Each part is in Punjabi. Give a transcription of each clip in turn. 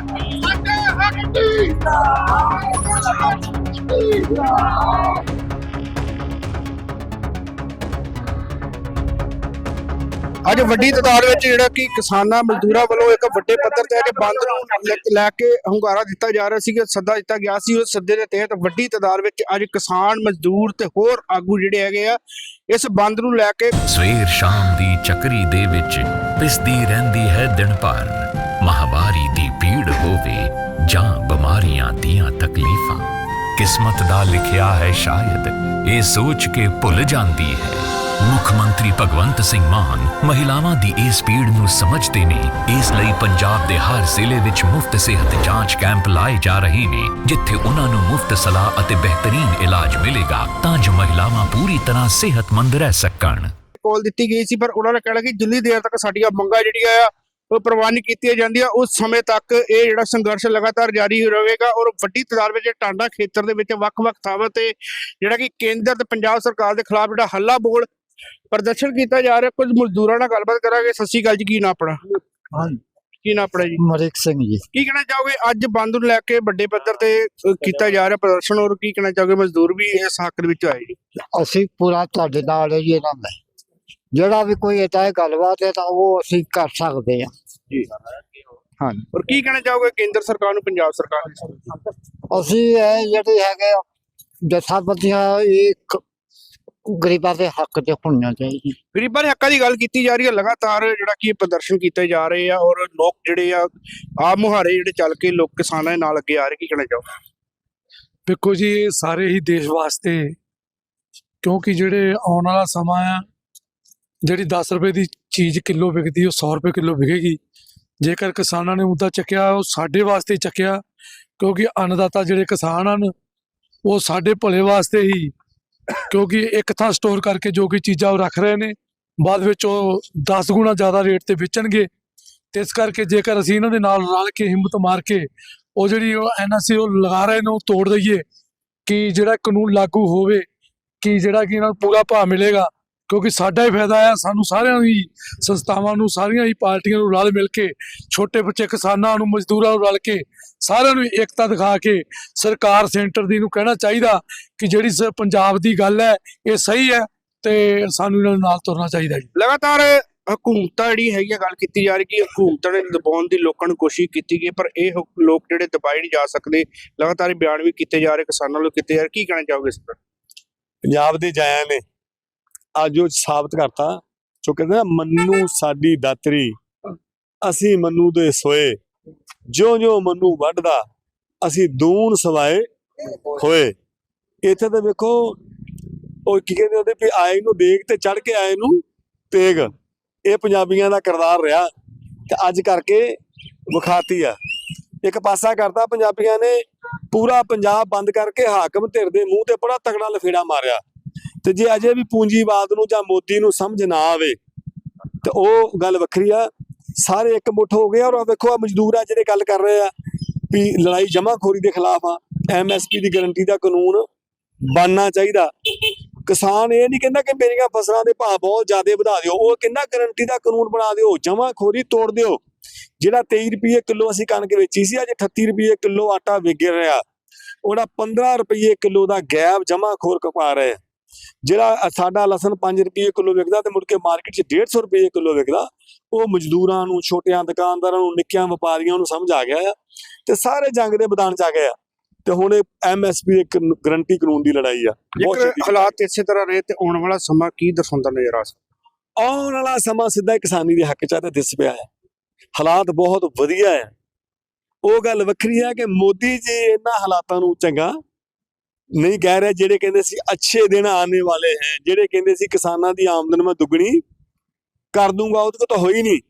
ਸਾਡੇ ਹੱਕ ਦੀ ਅੱਜ ਵੱਡੀ ਤਾਦਾਦ ਵਿੱਚ ਜਿਹੜਾ ਕਿ ਕਿਸਾਨਾਂ ਮਜ਼ਦੂਰਾਂ ਵੱਲੋਂ ਇੱਕ ਵੱਡੇ ਪੱਧਰ ਤੇ ਅੱਜ ਬੰਦ ਨੂੰ ਲੈ- ਕੇ ਹੰਗਾਰਾ ਦਿੱਤਾ ਜਾ ਰਿਹਾ ਸੀ ਕਿ ਸੱਦਾ ਦਿੱਤਾ ਗਿਆ ਸੀ। ਉਸ ਸੱਦੇ ਦੇ ਤਹਿਤ ਵੱਡੀ ਤਾਦਾਦ ਵਿੱਚ ਅੱਜ ਕਿਸਾਨ ਮਜ਼ਦੂਰ ਤੇ ਹੋਰ ਆਗੂ ਜਿਹੜੇ ਹੈਗੇ ਆ, ਇਸ ਬੰਦ ਨੂੰ ਲੈ ਕੇ ਸਵੇਰ ਸ਼ਾਮ ਦੀ ਚੱਕਰੀ ਦੇ ਵਿੱਚ ਪਿਸਦੀ ਰਹਿੰਦੀ ਹੈ ਦਿਨ ਭਰ। ਮਹਾਵਾਰੀ ਦੀ ਪੀੜ ਹੋਵੇ, ਜਾਂ ਬਿਮਾਰੀਆਂ ਦੀਆਂ ਤਕਲੀਫਾਂ। ਕਿਸਮਤ ਦਾ ਲਿਖਿਆ ਹੈ ਸ਼ਾਇਦ, ਇਹ ਸੋਚ ਕੇ ਭੁੱਲ ਜਾਂਦੀ ਹੈ। ਮੁੱਖ ਮੰਤਰੀ ਭਗਵੰਤ ਸਿੰਘ ਮਾਨ ਮਹਿਲਾਵਾਂ ਦੀ ਇਸ ਪੀੜ ਨੂੰ ਸਮਝਦੇ ਨੇ, ਇਸ ਲਈ ਪੰਜਾਬ ਦੇ ਹਰ ਜ਼ਿਲ੍ਹੇ ਵਿੱਚ ਮੁਫਤ ਸਿਹਤ ਜਾਂਚ ਕੈਂਪ ਲਾਏ ਜਾ ਰਹੇ ਨੇ, ਜਿੱਥੇ ਉਹਨਾਂ ਨੂੰ ਮੁਫਤ ਸਲਾਹ ਅਤੇ ਬਿਹਤਰੀਨ ਇਲਾਜ ਮਿਲੇਗਾ, ਤਾਂ ਜੋ ਮਹਿਲਾਵਾਂ ਪੂਰੀ ਤਰ੍ਹਾਂ ਸਿਹਤਮੰਦ ਰਹਿ ਸਕਣ। ਕੋਲ ਦਿੱਤੀ ਗਈ ਸੀ, ਪਰ ਉਹਨਾਂ ਨੇ ਕਹਿਣਾ ਕਿ ਜਿੰਨੀ ਦੇਰ ਤੱਕ ਸਾਡੀਆਂ ਮੰਗਾਂ ਜਿਹੜੀਆਂ ਆ ਉਹ ਪ੍ਰਵਾਨ ਨਹੀਂ ਕੀਤੀਆਂ ਜਾਂਦੀਆਂ। ਉਸ ਸਮੇਂ ਤੱਕ ਇਹ ਜਿਹੜਾ ਸੰਘਰਸ਼ ਲਗਾਤਾਰ ਜਾਰੀ ਰਹੇਗਾ ਔਰ ਵੱਡੀ ਤਾਦਾਦ ਵਿੱਚ ਟਾਂਡਾ ਖੇਤਰ ਦੇ ਵਿੱਚ ਵੱਖ-ਵੱਖ ਥਾਵਾਂ ਤੇ ਜਿਹੜਾ ਕਿ ਕੇਂਦਰ ਤੇ ਪੰਜਾਬ ਸਰਕਾਰ ਦੇ ਖਿਲਾਫ ਜਿਹੜਾ ਹੱਲਾ ਬੋਲ ਪ੍ਰਦਰਸ਼ਨ ਕੀਤਾ ਜਾ ਰਿਹਾ। ਕੁਝ ਮਜ਼ਦੂਰਾਂ ਨਾਲ ਗੱਲਬਾਤ ਕਰਾਂਗੇ। ਸ਼੍ਰੀ ਅਕਾਲ ਜੀ ਕੀ ਨਾ ਆਪਣਾ? ਹਾਂਜੀ। ਕੀ ਨਾ ਆਪਣਾ ਜੀ? ਮਰਿਕ ਸਿੰਘ ਜੀ। ਕੀ ਕਹਿਣਾ ਚਾਹੋਗੇ? ਅੱਜ ਬੰਦ ਨੂੰ ਲੈ ਕੇ ਵੱਡੇ ਪੱਧਰ ਤੇ ਕੀਤਾ ਜਾ ਰਿਹਾ ਪ੍ਰਦਰਸ਼ਨ ਔਰ ਕੀ ਕਹਿਣਾ ਚਾਹੋਗੇ? ਮਜ਼ਦੂਰ ਵੀ ਇਸ ਹੱਕ ਦੇ ਵਿੱਚ ਆਏ ਜੀ। ਅਸੀਂ ਪੂਰਾ ਤੁਹਾਡੇ ਨਾਲ ਹੈ ਜੀ ਇਹਨਾਂ ਦਾ। ਜਿਹੜਾ ਵੀ ਕੋਈ ਏਦਾਂ ਦੀ ਗੱਲਬਾਤ ਹੈ ਤਾਂ ਉਹ ਅਸੀਂ ਕਰ ਸਕਦੇ ਹਾਂ। ਜੀ। ਹਾਂਜੀ ਔਰ ਕੀ ਕਹਿਣਾ ਚਾਹੋਗੇ? ਕੇਂਦਰ ਸਰਕਾਰ ਨੂੰ ਪੰਜਾਬ ਸਰਕਾਰ ਨੂੰ? ਅਸੀਂ ਇਹ ਜਿਹੜੇ ਹੈਗੇ ਆ, ਜਥੇਬੰਦੀਆਂ ਇਹ ਗਰੀਬਾਂ ਦੇ ਹੱਕ ਤੇ ਹੋਣੀਆਂ ਚਾਹੀਦੀਆਂ। ਗਰੀਬਾਂ ਦੇ ਹੱਕਾਂ ਦੀ ਗੱਲ ਕੀਤੀ ਜਾ ਰਹੀ ਹੈ। ਲਗਾਤਾਰ ਜਿਹੜਾ ਕਿ ਪ੍ਰਦਰਸ਼ਨ ਕੀਤੇ ਜਾ ਰਹੇ ਆ ਔਰ ਲੋਕ ਜਿਹੜੇ ਆ ਆ ਮੁਹਾਰੇ ਜਿਹੜੇ ਚੱਲ ਕੇ ਲੋਕ ਕਿਸਾਨਾਂ ਦੇ ਨਾਲ ਅੱਗੇ ਆ ਰਹੇ ਕੀ ਕਹਿਣਾ ਚਾਹੋ ਵੇਖੋ ਜੀ ਇਹ ਸਾਰੇ ਹੀ ਦੇਸ਼ ਵਾਸਤੇ ਕਿਉਂਕਿ ਜਿਹੜੇ ਆਉਣ ਵਾਲਾ ਸਮਾਂ ਆ ਜਿਹੜੀ 10 ਰੁਪਏ ਦੀ ਚੀਜ਼ ਕਿਲੋ ਵਿਕਦੀ, ਉਹ 100 ਰੁਪਏ ਕਿਲੋ ਵਿਕੇਗੀ। ਜੇਕਰ ਕਿਸਾਨਾਂ ਨੇ ਮੁੱਦਾ ਚੱਕਿਆ, ਉਹ ਸਾਡੇ ਵਾਸਤੇ ਚੱਕਿਆ, ਕਿਉਂਕਿ ਅੰਨਦਾਤਾ ਜਿਹੜੇ ਕਿਸਾਨ ਹਨ, ਉਹ ਸਾਡੇ ਭਲੇ ਵਾਸਤੇ ਹੀ, ਕਿਉਂਕਿ ਇੱਕ ਥਾਂ ਸਟੋਰ ਕਰਕੇ ਜੋ ਕਿ ਚੀਜ਼ਾਂ ਉਹ ਰੱਖ ਰਹੇ ਨੇ, ਬਾਅਦ ਵਿੱਚ ਉਹ 10 ਗੁਣਾ ਜ਼ਿਆਦਾ ਰੇਟ ਤੇ ਵੇਚਣਗੇ। ਤੇ ਇਸ ਕਰਕੇ ਜੇਕਰ ਅਸੀਂ ਇਹਨਾਂ ਦੇ ਨਾਲ ਰਲ ਕੇ ਹਿੰਮਤ ਮਾਰ ਕੇ ਉਹ ਜਿਹੜੀ ਉਹ ਐਨਐਸਸੀ ਉਹ ਲਗਾ ਰਹੇ ਨੇ, ਉਹ ਤੋੜ ਦਈਏ, ਕਿ ਜਿਹੜਾ ਕਾਨੂੰਨ ਲਾਗੂ ਹੋਵੇ, ਕਿ ਜਿਹੜਾ ਕਿ ਇਹਨਾਂ ਨੂੰ ਪੂਰਾ ਭਾਅ ਮਿਲੇਗਾ ਕਿਉਂਕਿ ਸਾਡਾ ਹੀ ਫਾਇਦਾ ਆ ਸਾਨੂੰ ਸਾਰਿਆਂ ਦੀ ਸੰਸਥਾਵਾਂ ਨੂੰ ਸਾਰੀਆਂ ਹੀ ਪਾਰਟੀਆਂ ਨੂੰ ਰਲ ਮਿਲ ਕੇ ਛੋਟੇ ਬੱਚੇ ਕਿਸਾਨਾਂ ਨੂੰ ਮਜ਼ਦੂਰਾਂ ਨੂੰ ਰਲ ਕੇ ਸਾਰਿਆਂ ਨੂੰ ਏਕਤਾ ਦਿਖਾ ਕੇ ਸਰਕਾਰ ਸੈਂਟਰ ਦੀ ਨੂੰ ਕਹਿਣਾ ਚਾਹੀਦਾ ਕਿ ਜਿਹੜੀ ਸ- ਪੰਜਾਬ ਦੀ ਗੱਲ ਹੈ ਇਹ ਸਹੀ ਹੈ ਤੇ ਸਾਨੂੰ ਇਹਨਾਂ ਦੇ ਨਾਲ ਤੁਰਨਾ ਚਾਹੀਦਾ ਜੀ। ਲਗਾਤਾਰ ਹਕੂਮਤਾਂ ਜਿਹੜੀ ਹੈਗੀ ਗੱਲ ਕੀਤੀ ਜਾ ਰਹੀ ਕਿ ਹਕੂਮਤਾਂ ਨੇ ਦਬਾਉਣ ਦੀ ਲੋਕਾਂ ਨੂੰ ਕੋਸ਼ਿਸ਼ ਕੀਤੀ ਗਈ ਪਰ ਇਹ ਲੋਕ ਜਿਹੜੇ ਦਬਾਏ ਨਹੀਂ ਜਾ ਸਕਦੇ ਲਗਾਤਾਰ ਇਹ ਬਿਆਨ ਵੀ ਕੀਤੇ ਜਾ ਰਹੇ ਕਿਸਾਨਾਂ ਵੱਲੋਂ ਕੀਤੇ ਜਾ ਰਹੇ ਕੀ ਕਹਿਣਾ ਚਾਹੋਗੇ ਇਸ ਪਰ ਪੰਜਾਬ ਦੇ ਜਾਇਆਂ ਨੇ ਅੱਜ ਉਹ ਸਾਬਤ ਕਰਤਾ ਜੋ ਕਹਿੰਦੇ ਨਾ ਮੰਨੂ ਸਾਡੀ ਦਾਤਰੀ ਅਸੀਂ ਮੰਨੂ ਦੇ ਸੋਏ। ਜਿਉਂ ਜਿਉਂ ਮੰਨੂ ਵੱਢਦਾ ਅਸੀਂ ਦੂਨ ਸਵਾਏ ਹੋਏ। ਇੱਥੇ ਤਾਂ ਵੇਖੋ ਉਹ ਕੀ ਕਹਿੰਦੇ ਉਹਦੇ ਵੀ ਆਏ ਨੂੰ ਦੇਖ ਤੇ ਚੜ ਕੇ ਆਏ ਨੂੰ ਤੇਗ। ਇਹ ਪੰਜਾਬੀਆਂ ਦਾ ਕਿਰਦਾਰ ਰਿਹਾ ਤੇ ਅੱਜ ਕਰਕੇ ਵਿਖਾਤੀ ਆ। ਇੱਕ ਪਾਸਾ ਕਰਤਾ ਪੰਜਾਬੀਆਂ ਨੇ ਪੂਰਾ ਪੰਜਾਬ ਬੰਦ ਕਰਕੇ ਹਾਕਮ ਧਿਰ ਦੇ ਮੂੰਹ ਤੇ ਬੜਾ ਤਗੜਾ ਲਫੇੜਾ ਮਾਰਿਆ। ਤੇ ਜੇ ਅਜੇ ਵੀ ਪੂੰਜੀਵਾਦ ਨੂੰ ਜਾਂ ਮੋਦੀ ਨੂੰ ਸਮਝ ਨਾ ਆਵੇ, ਤੇ ਉਹ ਗੱਲ ਵੱਖਰੀ ਆ। ਸਾਰੇ ਇੱਕ ਮੁੱਠ ਹੋ ਗਏ ਔਰ ਆਹ ਵੇਖੋ ਆ ਮਜ਼ਦੂਰ ਆ ਜਿਹੜੇ ਗੱਲ ਕਰ ਰਹੇ ਆ ਵੀ ਲੜਾਈ ਜਮਾਖੋਰੀ ਦੇ ਖਿਲਾਫ ਆ। ਐਮਐਸਪੀ ਦੀ ਗਾਰੰਟੀ ਦਾ ਕਾਨੂੰਨ ਬਣਨਾ ਚਾਹੀਦਾ। ਕਿਸਾਨ ਇਹ ਨਹੀਂ ਕਹਿੰਦਾ ਕਿ ਮੇਰੀਆਂ ਫਸਲਾਂ ਦੇ ਭਾਅ ਬਹੁਤ ਜ਼ਿਆਦਾ ਵਧਾ ਦਿਓ। ਉਹ ਕਹਿੰਦਾ ਗਾਰੰਟੀ ਦਾ ਕਾਨੂੰਨ ਬਣਾ ਦਿਓ, ਜਮਾਖੋਰੀ ਤੋੜ ਦਿਓ। ਜਿਹੜਾ 23 ਰੁਪਏ ਕਿਲੋ ਅਸੀਂ ਕਣਕ ਵੇਚੀ ਸੀ, ਅੱਜ 38 ਰੁਪਏ ਕਿਲੋ ਆਟਾ ਵਿਕ ਰਿਹਾ। ਉਹਦਾ 15 ਰੁਪਏ ਕਿਲੋ ਦਾ ਗੈਪ ਜਮਾਖੋਰ ਕਪਾ ਰਹੇ ਜਿਹੜਾ ਸਾਡਾ ਲਸਣ 5 ਰੁਪਏ ਕਿਲੋ ਵਿਕਦਾ ਤੇ ਮੁੜ ਕੇ ਮਾਰਕੀਟ 'ਚ 150 ਰੁਪਏ ਕਿਲੋ ਵਿਕਦਾ ਉਹ ਮਜ਼ਦੂਰਾਂ ਨੂੰ ਛੋਟਿਆਂ ਦੁਕਾਨਦਾਰਾਂ ਨੂੰ ਨਿੱਕਿਆਂ ਵਪਾਰੀਆਂ ਨੂੰ ਸਮਝ ਆ ਗਿਆ ਆ ਤੇ ਸਾਰੇ ਜੰਗ ਦੇ ਮੈਦਾਨ 'ਚ ਆ ਗਏ ਆ। ਤੇ ਹੁਣ ਇਹ ਐਮਐਸਪੀ ਇੱਕ ਗਰੰਟੀ ਕਾਨੂੰਨ ਦੀ ਲੜਾਈ ਆ। ਬਹੁਤ ਹਾਲਾਤ ਇਸੇ ਤਰ੍ਹਾਂ ਰਹੇ ਤੇ ਆਉਣ ਵਾਲਾ ਸਮਾਂ ਕੀ ਦਰਸਾਉਂਦਾ ਨਜ਼ਰ ਆ ਸਕਦਾ? ਆਉਣ ਵਾਲਾ ਸਮਾਂ ਸਿੱਧਾ ਕਿਸਾਨੀ ਦੇ ਹੱਕ 'ਚ ਆ ਤੇ ਦਿਸ ਪਿਆ ਹੈ। ਹਾਲਾਤ ਬਹੁਤ ਵਧੀਆ ਹੈ। ਉਹ ਗੱਲ ਵੱਖਰੀ ਹੈ ਕਿ ਮੋਦੀ ਜੀ ਇਹਨਾਂ ਹਾਲਾਤਾਂ ਨੂੰ ਚੰਗਾ ਨਹੀਂ ਕਹਿ ਰਹੇ, ਜਿਹੜੇ ਕਹਿੰਦੇ ਸੀ ਅੱਛੇ ਦਿਨ ਆਉਣੇ ਵਾਲੇ ਹੈ, ਜਿਹੜੇ ਕਹਿੰਦੇ ਸੀ ਕਿਸਾਨਾਂ ਦੀ ਆਮਦਨ ਮੈਂ ਦੁੱਗਣੀ ਕਰ ਦੂੰਗਾ ਉਹਦੇ ਤਾਂ ਹੋਈ ਨਹੀਂ।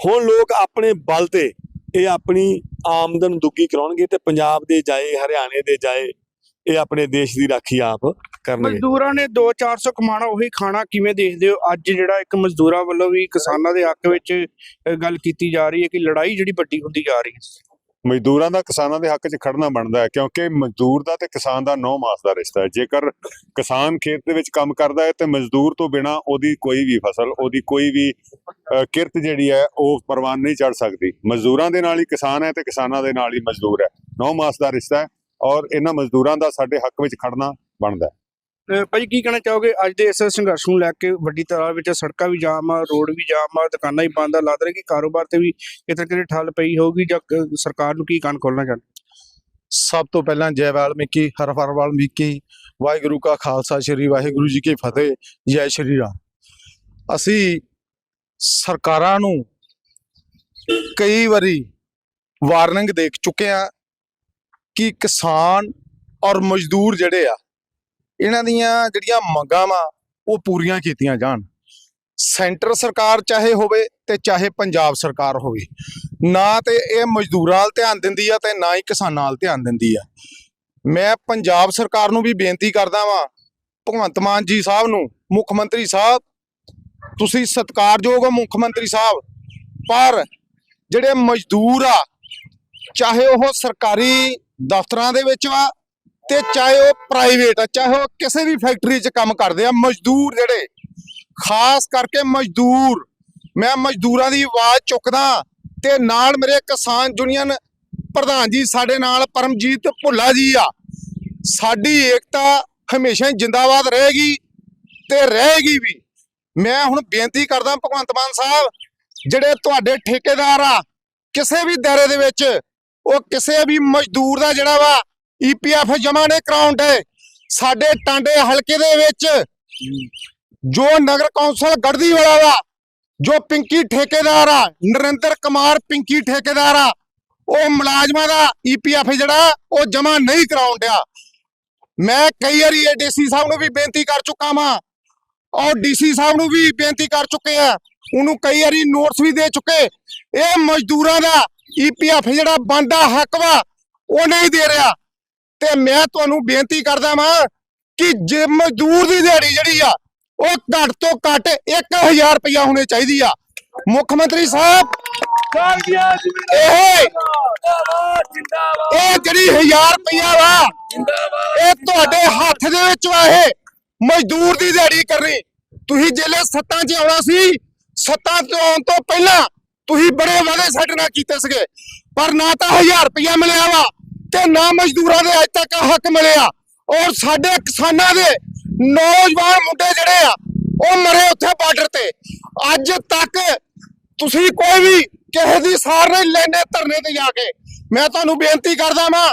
ਹੁਣ ਲੋਕ ਆਪਣੇ ਬਲ ਤੇ ਇਹ ਆਪਣੀ ਆਮਦਨ ਦੁੱਗੀ ਕਰਾਉਣਗੇ ਤੇ ਪੰਜਾਬ ਦੇ ਜਾਏ, ਹਰਿਆਣੇ ਦੇ ਜਾਏ, ਇਹ ਆਪਣੇ ਦੇਸ਼ ਦੀ ਰਾਖੀ ਆਪ ਕਰਨਗੇ। ਮਜ਼ਦੂਰਾਂ ਨੇ 2-400 ਕਮਾਣਾ ਉਹੀ ਖਾਣਾ ਕਿਵੇਂ ਦੇਖਦੇ ਹੋ? ਅੱਜ ਜਿਹੜਾ ਇੱਕ ਮਜ਼ਦੂਰਾਂ ਵੱਲੋਂ ਵੀ ਕਿਸਾਨਾਂ ਦੇ ਹੱਕ ਵਿੱਚ ਗੱਲ ਕੀਤੀ ਜਾ ਰਹੀ ਹੈ ਕਿ ਲੜਾਈ ਜਿਹੜੀ ਵੱਡੀ ਹੁੰਦੀ ਜਾ ਰਹੀ ਹੈ। ਮਜ਼ਦੂਰਾਂ ਦਾ ਕਿਸਾਨਾਂ ਦੇ ਹੱਕ 'ਚ ਖੜਨਾ ਬਣਦਾ ਹੈ, ਕਿਉਂਕਿ ਮਜ਼ਦੂਰ ਦਾ ਤੇ ਕਿਸਾਨ ਦਾ ਨੌ ਮਾਸ ਦਾ ਰਿਸ਼ਤਾ ਹੈ। ਜੇਕਰ ਕਿਸਾਨ ਖੇਤ ਦੇ ਵਿੱਚ ਕੰਮ ਕਰਦਾ ਹੈ ਤੇ ਮਜ਼ਦੂਰ ਤੋਂ ਬਿਨਾ ਉਹਦੀ ਕੋਈ ਵੀ ਫਸਲ, ਉਹਦੀ ਕੋਈ ਵੀ ਕਿਰਤ ਜਿਹੜੀ ਹੈ, ਉਹ ਪ੍ਰਵਾਨ ਨਹੀਂ ਚੜ ਸਕਦੀ। ਮਜ਼ਦੂਰਾਂ ਦੇ ਨਾਲ ਹੀ ਕਿਸਾਨ ਹੈ ਤੇ ਕਿਸਾਨਾਂ ਦੇ ਨਾਲ ਹੀ ਮਜ਼ਦੂਰ ਹੈ। ਨੌ ਮਾਸ ਦਾ ਰਿਸ਼ਤਾ ਹੈ ਔਰ ਇਹਨਾਂ ਮਜ਼ਦੂਰਾਂ ਦਾ ਸਾਡੇ ਹੱਕ ਵਿੱਚ ਖੜਨਾ ਬਣਦਾ ਹੈ। ਭਾਈ ਕੀ ਕਹਿਣਾ ਚਾਹੋਗੇ? ਅੱਜ ਦੇ ਇਸ ਸੰਘਰਸ਼ ਨੂੰ ਲੈ ਕੇ ਵੱਡੀ ਤਾਦਾਦ ਵਿੱਚ ਸੜਕਾਂ ਵੀ ਜਾਮ ਆ, ਰੋਡ ਵੀ ਜਾਮ ਆ, ਦੁਕਾਨਾਂ ਹੀ ਬੰਦ ਆ। ਲੱਗ ਰਿਹਾ ਕਿ ਕਾਰੋਬਾਰ ਤੇ ਵੀ ਕਿਤੇ ਕਿਤੇ ਠੱਲ ਪਈ ਹੋਊਗੀ ਜਾਂ ਸਰਕਾਰ ਨੂੰ ਕੀ ਕੰਨ ਖੋਲਣਾ ਚਾਹੁੰਦੇ? ਸਭ ਤੋਂ ਪਹਿਲਾਂ ਜੈ ਵਾਲਮੀਕੀ, ਹਰ ਹਰ ਵਾਲਮੀਕੀ, ਵਾਹਿਗੁਰੂ ਕਾ ਖਾਲਸਾ, ਸ੍ਰੀ ਵਾਹਿਗੁਰੂ ਜੀ ਕੀ ਫਤਿਹ, ਜੈ ਸ਼੍ਰੀ ਰਾਮ। ਅਸੀਂ ਸਰਕਾਰਾਂ ਨੂੰ ਕਈ ਵਾਰੀ ਵਾਰਨਿੰਗ ਦੇਖ ਚੁੱਕੇ ਆ ਕਿ ਕਿਸਾਨ ਔਰ ਮਜ਼ਦੂਰ ਜਿਹੜੇ ਆ ਇਹਨਾਂ ਦੀਆਂ ਜਿਹੜੀਆਂ ਮੰਗਾਂ ਵਾ, ਉਹ ਪੂਰੀਆਂ ਕੀਤੀਆਂ ਜਾਣ। ਸੈਂਟਰ ਸਰਕਾਰ ਚਾਹੇ ਹੋਵੇ ਤੇ ਚਾਹੇ ਪੰਜਾਬ ਸਰਕਾਰ ਹੋਵੇ, ਨਾ ਤੇ ਇਹ ਮਜ਼ਦੂਰਾਂ ਵੱਲ ਧਿਆਨ ਦਿੰਦੀ ਆ ਤੇ ਨਾ ਹੀ ਕਿਸਾਨਾਂ ਵੱਲ ਧਿਆਨ ਦਿੰਦੀ ਆ। ਮੈਂ ਪੰਜਾਬ ਸਰਕਾਰ ਨੂੰ ਵੀ ਬੇਨਤੀ ਕਰਦਾ ਵਾਂ, ਭਗਵੰਤ ਮਾਨ ਜੀ ਸਾਹਿਬ ਨੂੰ, ਮੁੱਖ ਮੰਤਰੀ ਸਾਹਿਬ, ਤੁਸੀਂ ਸਤਿਕਾਰਯੋਗ ਹੋ ਮੁੱਖ ਮੰਤਰੀ ਸਾਹਿਬ, ਪਰ ਜਿਹੜੇ ਮਜ਼ਦੂਰ ਆ, ਚਾਹੇ ਉਹ ਸਰਕਾਰੀ ਦਫ਼ਤਰਾਂ ਦੇ ਵਿੱਚ ਵਾ ਤੇ ਚਾਹੇ ਉਹ ਪ੍ਰਾਈਵੇਟ ਆ, ਚਾਹੇ ਉਹ ਕਿਸੇ ਵੀ ਫੈਕਟਰੀ 'ਚ ਕੰਮ ਕਰਦੇ ਆ, ਮਜ਼ਦੂਰ ਜਿਹੜੇ, ਖਾਸ ਕਰਕੇ ਮਜ਼ਦੂਰ, ਮੈਂ ਮਜ਼ਦੂਰਾਂ ਦੀ ਆਵਾਜ਼ ਚੁੱਕਦਾ ਤੇ ਨਾਲ ਮੇਰੇ ਕਿਸਾਨ ਯੂਨੀਅਨ ਪ੍ਰਧਾਨ ਜੀ ਸਾਡੇ ਨਾਲ ਪਰਮਜੀਤ ਭੁੱਲਾ ਜੀ ਆ। ਸਾਡੀ ਏਕਤਾ ਹਮੇਸ਼ਾ ਹੀ ਜਿੰਦਾਬਾਦ ਰਹੇਗੀ ਤੇ ਰਹੇਗੀ ਵੀ। ਮੈਂ ਹੁਣ ਬੇਨਤੀ ਕਰਦਾ ਭਗਵੰਤ ਮਾਨ ਸਾਹਿਬ, ਜਿਹੜੇ ਤੁਹਾਡੇ ਠੇਕੇਦਾਰ ਆ, ਕਿਸੇ ਵੀ ਦਾਇਰੇ ਦੇ ਵਿੱਚ, ਉਹ ਕਿਸੇ ਵੀ ਮਜ਼ਦੂਰ ਦਾ ਜਿਹੜਾ ਵਾ ਈਪੀਐਫ ਜਮਾ ਨੇ ਕਰਾਉਣ ਦੇ ਸਾਡੇ ਟਾਂਡੇ ਹਲਕੇ ਦੇ ਵਿੱਚ ਜੋ ਨਗਰ ਕੌਂਸਲ ਗੜਦੀ ਵਾਲਾ ਵਾ ਜੋ ਪਿੰਕੀ ਠੇਕੇਦਾਰ ਆ, ਨਰਿੰਦਰ ਕੁਮਾਰ ਪਿੰਕੀ ਠੇਕੇਦਾਰ ਆ, ਉਹ ਮੁਲਾਜ਼ਮਾਂ ਦਾ ਈਪੀਐਫ ਜਿਹੜਾ, ਉਹ ਜਮਾ ਨਹੀਂ ਕਰਾਉਣ ਡਿਆ। ਮੈਂ ਕਈ ਵਾਰੀ ਇਹ ਡੀਸੀ ਸਾਹਿਬ ਨੂੰ ਵੀ ਬੇਨਤੀ ਕਰ ਚੁੱਕਾ ਵਾਂ, ਔਰ ਡੀਸੀ ਸਾਹਿਬ ਨੂੰ ਵੀ ਬੇਨਤੀ ਕਰ ਚੁੱਕੇ ਆ, ਉਹਨੂੰ ਕਈ ਵਾਰੀ ਨੋਟਿਸ ਵੀ ਦੇ ਚੁੱਕੇ। ਇਹ ਮਜ਼ਦੂਰਾਂ ਦਾ ਈਪੀਐਫ ਜਿਹੜਾ ਬੰਦਾ ਹੱਕ ਵਾ, ਉਹ ਨਹੀਂ ਦੇ ਰਿਹਾ। ਤੇ ਮੈਂ ਤੁਹਾਨੂੰ ਬੇਨਤੀ ਕਰਦਾ ਵਾਂ ਕਿ ਜੇ ਮਜ਼ਦੂਰ ਦੀ ਦਿਹਾੜੀ ਜਿਹੜੀ ਆ, ਉਹ ਘੱਟ ਤੋਂ ਘੱਟ 1000 ਰੁਪਇਆ ਹੋਣੀ ਚਾਹੀਦੀ ਆ। ਮੁੱਖ ਮੰਤਰੀ ਸਾਹਿਬ, ਇਹ ਇਹ ਜਿਹੜੀ 1000 ਰੁਪਇਆ ਵਾ, ਇਹ ਤੁਹਾਡੇ ਹੱਥ ਦੇ ਵਿੱਚ ਵਾ ਇਹ। ਮਜ਼ਦੂਰ ਦੀ ਦਿਹਾੜੀ ਕਰਨੀ। ਤੁਸੀਂ ਜਿਹੜੇ ਸੱਤਾਂ 'ਚ ਆਉਣਾ ਸੀ, ਸੱਤਾਂ 'ਚ ਆਉਣ ਤੋਂ ਪਹਿਲਾਂ ਤੁਸੀਂ ਬੜੇ ਵਾਅਦੇ ਸਾਡੇ ਨਾਲ ਕੀਤੇ ਸੀਗੇ। ਪਰ ਨਾ ਤਾਂ 1000 ਰੁਪਇਆ ਮਿਲਿਆ ਵਾ ਤੇ ਨਾ ਮਜ਼ਦੂਰਾਂ ਦੇ ਅੱਜ ਤੱਕ ਹੱਕ ਮਿਲਿਆ। ਔਰ ਸਾਡੇ ਕਿਸਾਨਾਂ ਦੇ ਨੌਜਵਾਨ ਮੁੰਡੇ ਜਿਹੜੇ ਆ, ਉਹ ਮਰੇ ਉੱਥੇ ਬਾਰਡਰ ਤੇ। ਅੱਜ ਤੱਕ ਤੁਸੀਂ ਕੋਈ ਵੀ ਕਿਸੇ ਦੀ ਸਾਰ ਨਹੀਂ ਲੈਣੇ ਧਰਨੇ ਤੇ ਜਾ ਕੇ। ਮੈਂ ਤੁਹਾਨੂੰ ਬੇਨਤੀ ਕਰਦਾ ਵਾਂ,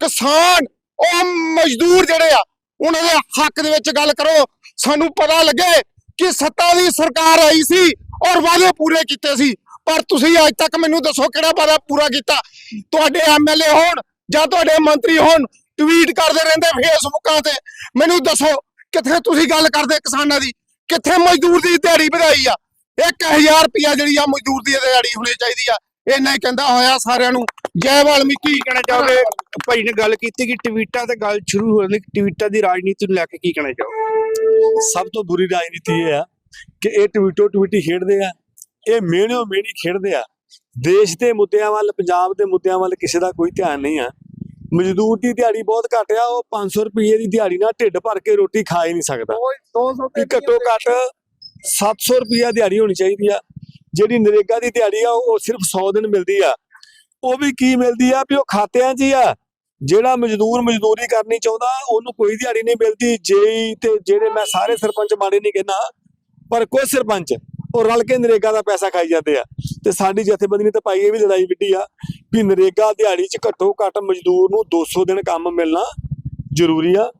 ਕਿਸਾਨ ਉਹ ਮਜ਼ਦੂਰ ਜਿਹੜੇ ਆ, ਉਹਨਾਂ ਦੇ ਹੱਕ ਦੇ ਵਿੱਚ ਗੱਲ ਕਰੋ। ਸਾਨੂੰ ਪਤਾ ਲੱਗੇ ਕਿ ਸੱਤਾ ਦੀ ਸਰਕਾਰ ਆਈ ਸੀ ਔਰ ਵਾਅਦੇ ਪੂਰੇ ਕੀਤੇ ਸੀ। ਪਰ ਤੁਸੀਂ ਅੱਜ ਤੱਕ ਮੈਨੂੰ ਦੱਸੋ ਕਿਹੜਾ ਵਾਅਦਾ ਪੂਰਾ ਕੀਤਾ। ਤੁਹਾਡੇ ਐਮਐਲਏ ਹੋਣ ਜਾਂ ਤੁਹਾਡੇ ਮੰਤਰੀ ਹੋਣ ਟਵੀਟ ਕਰਦੇ ਰਹਿੰਦੇ ਫੇਸਬੁੱਕਾਂ ਤੇ। ਮੈਨੂੰ ਦੱਸੋ ਕਿੱਥੇ ਤੁਸੀਂ ਗੱਲ ਕਰਦੇ ਕਿਸਾਨਾਂ ਦੀ? ਕਿੱਥੇ ਮਜ਼ਦੂਰ ਦੀ ਦਿਹਾੜੀ ਵਧਾਈ ਆ? 1000 ਰੁਪਿਆ ਜਿਹੜੀ ਆ ਮਜ਼ਦੂਰ ਦੀ ਦਿਹਾੜੀ ਹੋਣੀ ਚਾਹੀਦੀ ਆ। ਇੰਨਾ ਹੀ ਕਹਿੰਦਾ ਹੋਇਆ ਸਾਰਿਆਂ ਨੂੰ। ਜੈ ਵਾਲਮੀਕੀ। ਕੀ ਕਹਿਣਾ ਚਾਹੋਗੇ? ਭਾਈ ਨੇ ਗੱਲ ਕੀਤੀ ਕਿ ਟਵੀਟਾਂ ਤੇ ਗੱਲ ਸ਼ੁਰੂ ਹੋ ਜਾਂਦੀ ਟਵੀਟਾਂ ਦੀ ਰਾਜਨੀਤੀ ਨੂੰ ਲੈ ਕੇ ਕੀ ਕਹਿਣਾ ਚਾਹੋਗੇ? ਸਭ ਤੋਂ ਬੁਰੀ ਰਾਜਨੀਤੀ ਇਹ ਆ ਕਿ ਇਹ ਟਵੀਟੋ ਟਵੀਟੀ ਖੇਡਦੇ ਆ ਇਹ ਮਿਹਣਿਓ ਮਿਹਣੀ ਖੇਡਦੇ ਆ। ਦੇਸ਼ ਦੇ ਮੁੱਦਿਆਂ ਵੱਲ ਪੰਜਾਬ ਦੇ ਮੁੱਦਿਆਂ ਵੱਲ ਕਿਸੇ ਦਾ ਕੋਈ ਧਿਆਨ ਨਹੀਂ ਆ। ਮਜ਼ਦੂਰ ਦੀ ਦਿਹਾੜੀ ਬਹੁਤ ਘੱਟ ਆ ਉਹ 500 ਰੁਪਏ ਦੀ ਦਿਹਾੜੀ ਨਾਲ ਢਿੱਡ ਭਰ ਕੇ ਰੋਟੀ ਖਾ ਹੀ ਨਹੀਂ ਸਕਦਾ। ਕਿ ਘੱਟੋ ਘੱਟ 700 ਰੁਪਿਆ ਦਿਹਾੜੀ ਹੋਣੀ ਚਾਹੀਦੀ ਆ। ਜਿਹੜੀ ਨਰੇਗਾ ਦੀ ਦਿਹਾੜੀ ਆ ਉਹ ਸਿਰਫ 100 ਦਿਨ ਮਿਲਦੀ ਆ। ਉਹ ਵੀ ਕੀ ਮਿਲਦੀ ਆ ਵੀ ਉਹ ਖਾਤਿਆਂ 'ਚ ਹੀ ਆ। ਜਿਹੜਾ ਮਜ਼ਦੂਰ ਮਜ਼ਦੂਰੀ ਕਰਨੀ ਚਾਹੁੰਦਾ ਉਹਨੂੰ ਕੋਈ ਦਿਹਾੜੀ ਨਹੀਂ ਮਿਲਦੀ। ਜੇ ਤੇ ਜਿਹੜੇ ਮੈਂ ਸਾਰੇ ਸਰਪੰਚ ਮਾੜੇ ਨਹੀਂ ਕਹਿੰਦਾ ਪਰ ਕੋਈ ਸਰਪੰਚ ਉਹ ਰਲ ਕੇ ਨਰੇਗਾ ਦਾ ਪੈਸਾ ਖਾਈ ਜਾਂਦੇ ਆ। ਤੇ ਸਾਡੀ ਜਥੇਬੰਦੀ ਨੇ ਤਾਂ ਭਾਈ ਇਹ ਵੀ ਲੜਾਈ ਵਿੱਢੀ ਆ ਵੀ ਨਰੇਗਾ ਦਿਹਾੜੀ 'ਚ ਘੱਟੋ ਘੱਟ ਮਜ਼ਦੂਰ ਨੂੰ 200 ਦਿਨ ਕੰਮ ਮਿਲਣਾ ਜ਼ਰੂਰੀ ਆ।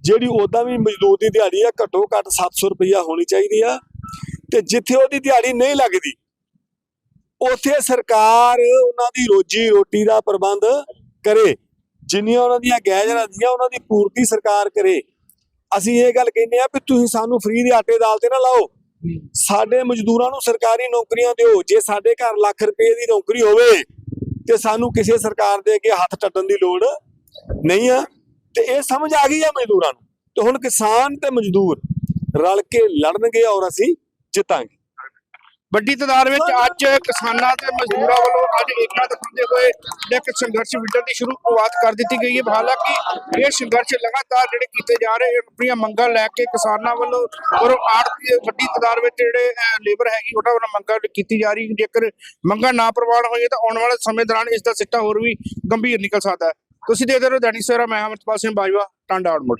ਜਿਹੜੀ ਉਦਾਂ ਵੀ ਮਜ਼ਦੂਰ ਦੀ ਦਿਹਾੜੀ ਆ, ਘੱਟੋ ਘੱਟ 700 ਰੁਪਈਆ ਹੋਣੀ ਚਾਹੀਦੀ ਆ। ਤੇ ਜਿੱਥੇ ਉਹਦੀ ਦਿਹਾੜੀ ਨਹੀਂ ਲੱਗਦੀ, ਉੱਥੇ ਸਰਕਾਰ ਉਹਨਾਂ ਦੀ ਰੋਜੀ ਰੋਟੀ ਦਾ ਪ੍ਰਬੰਧ ਕਰੇ। ਜਿੰਨੀਆਂ ਉਹਨਾਂ ਦੀਆਂ ਗੈਰ ਰਾਜੀਆਂ ਉਹਨਾਂ ਦੀ ਪੂਰਤੀ ਸਰਕਾਰ ਕਰੇ। ਅਸੀਂ ਇਹ ਗੱਲ ਕਹਿੰਦੇ ਆ ਵੀ ਤੁਸੀਂ ਸਾਨੂੰ ਫ੍ਰੀ ਦੇ ਆਟੇ ਦਾਲ ਤੇ ਨਾ ਲਾਓ। ਸਾਡੇ ਮਜ਼ਦੂਰਾਂ ਨੂੰ ਸਰਕਾਰੀ ਨੌਕਰੀਆਂ ਦਿਓ। ਜੇ ਸਾਡੇ ਘਰ ਲੱਖ ਰੁਪਏ ਦੀ ਨੌਕਰੀ ਹੋਵੇ, ਤੇ ਸਾਨੂੰ ਕਿਸੇ ਸਰਕਾਰ ਦੇ ਅੱਗੇ ਹੱਥ ਟੱਟਣ ਦੀ ਲੋੜ ਨਹੀਂ ਆ। ਤੇ ਇਹ ਸਮਝ ਆ ਗਈ ਆ ਮਜ਼ਦੂਰਾਂ ਨੂੰ। ਤੇ ਹੁਣ ਕਿਸਾਨ ਤੇ ਮਜ਼ਦੂਰ ਰਲ ਕੇ ਲੜਨਗੇ ਔਰ ਅਸੀਂ ਜਿੱਤਾਂਗੇ। ਵੱਡੀ ਤਾਦਾਦ ਵਿੱਚ ਅੱਜ ਕਿਸਾਨਾਂ ਤੇ ਮਜ਼ਦੂਰਾਂ ਵੱਲੋਂ ਅੱਜ ਏਕਤਾ ਦਿਖਾਉਂਦੇ ਹੋਏ ਇੱਕ ਸੰਘਰਸ਼ ਵਿਟਣ ਦੀ ਸ਼ੁਰੂਆਤ ਕਰ ਦਿੱਤੀ ਗਈ ਹੈ। ਹਾਲਾਂਕਿ ਇਹ ਸੰਘਰਸ਼ ਲਗਾਤਾਰ ਜਿਹੜੇ ਕੀਤੇ ਜਾ ਰਹੇ ਆਪਣੀਆਂ ਮੰਗਾਂ ਲੈ ਕੇ ਕਿਸਾਨਾਂ ਵੱਲੋਂ ਔਰ ਆੜਤੀ ਵੱਡੀ ਤਾਦਾਦ ਵਿੱਚ ਜਿਹੜੇ ਲੇਬਰ ਹੈਗੀ ਉਹਨਾਂ ਵੱਲੋਂ ਮੰਗਾਂ ਕੀਤੀ ਜਾ ਰਹੀ। ਹੈ। ਜੇਕਰ ਮੰਗਾਂ ਨਾ ਪ੍ਰਵਾਨ ਹੋਈਆਂ ਤਾਂ ਆਉਣ ਵਾਲੇ ਸਮੇਂ ਦੌਰਾਨ ਇਸ ਦਾ ਸਿੱਟਾ ਹੋਰ ਵੀ ਗੰਭੀਰ ਨਿਕਲ ਸਕਦਾ ਹੈ। ਤੁਸੀਂ ਦੇਖਦੇ ਰਹੋ ਦੈਨਿਕ ਸਵੇਰਾ ਮੈਂ ਅਮਰਪਾਲ ਸਿੰਘ ਬਾਜਵਾ ਟਾਂਡਾ ਆੜਮੁੜ